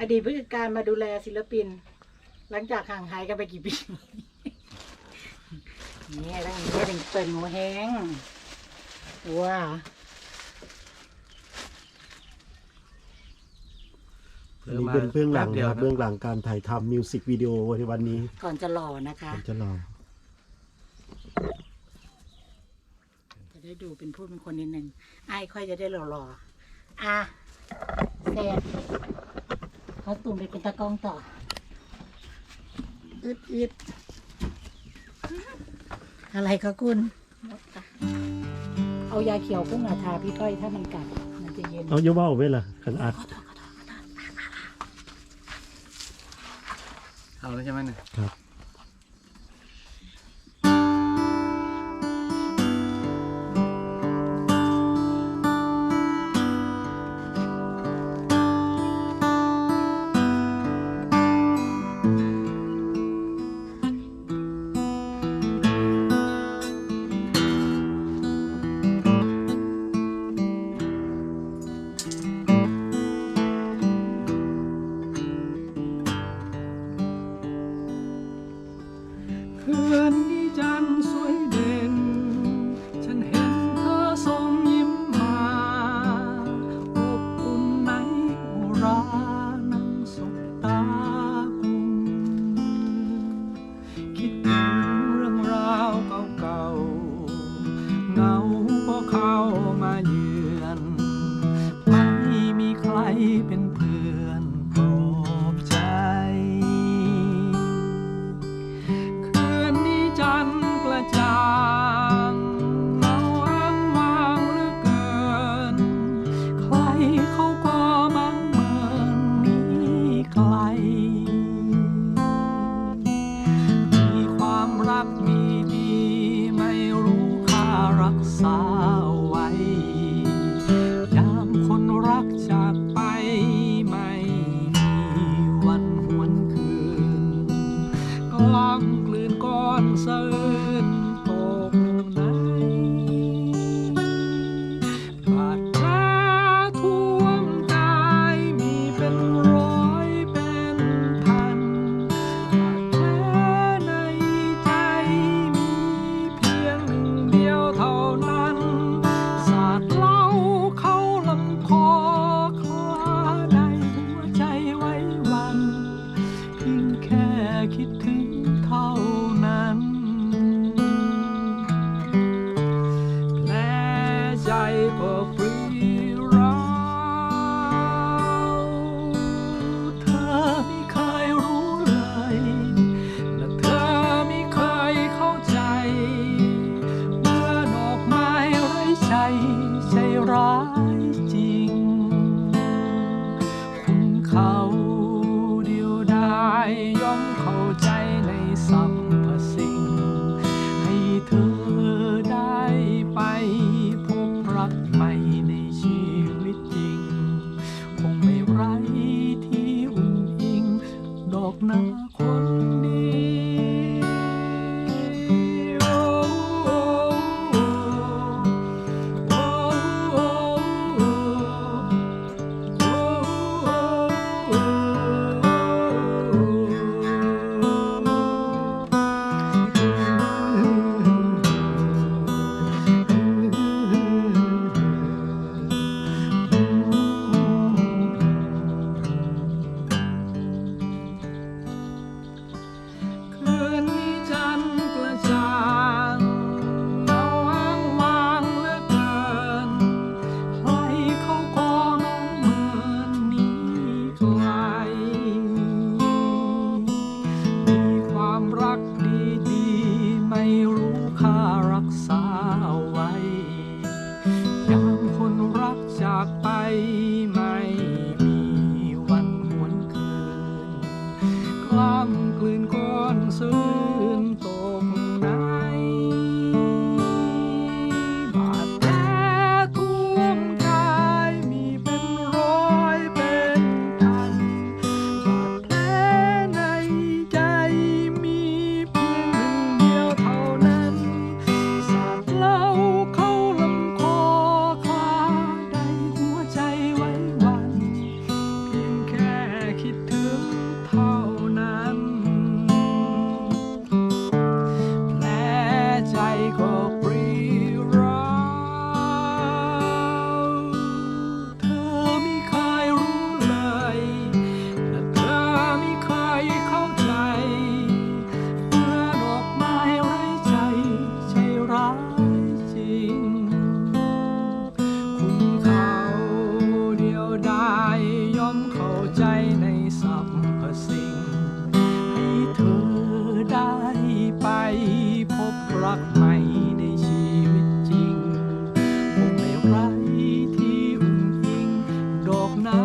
อดีตผู้จัดการมาดูแลศิลปิน หลังจากห่างหายกันไปกี่ปี นี่ตั้งนี้ถึงเปิดหัวแห้งว้าอันนี้เป็นเบื้องหลังนะครับเบื้องหลังการถ่ายทำมิวสิกวิดีโอในวันนี้ก่อนจะหล่อนะคะ ผมจะลองจะได้ดูเป็นผู้เป็นคนนิดนึงไอ้ายค่อยจะได้หล่อๆอะเสร็จ เขาตุ่มไปเป็นตะกล้องต่ออึดอึดอะไรคะคุณเอายาเขียวพุ่งอาทาพี่ก้อยถ้ามันกัดมันจะเย็นเอาเยาว่าไว้ล่ะขันอัดเอาแล้วใช่ไหมเนี่ยครับ คืนนี้จันทร์สวยเด่น ฉันเห็นเธอส่งยิ้มมาอบอุ่นในอุรานั่งสบตากุมคิดถึงเรื่องราวเก่าๆเงาก็เข้ามาเยือน ไม่มีใครเป็นเพื่อน ก ย่ วั now.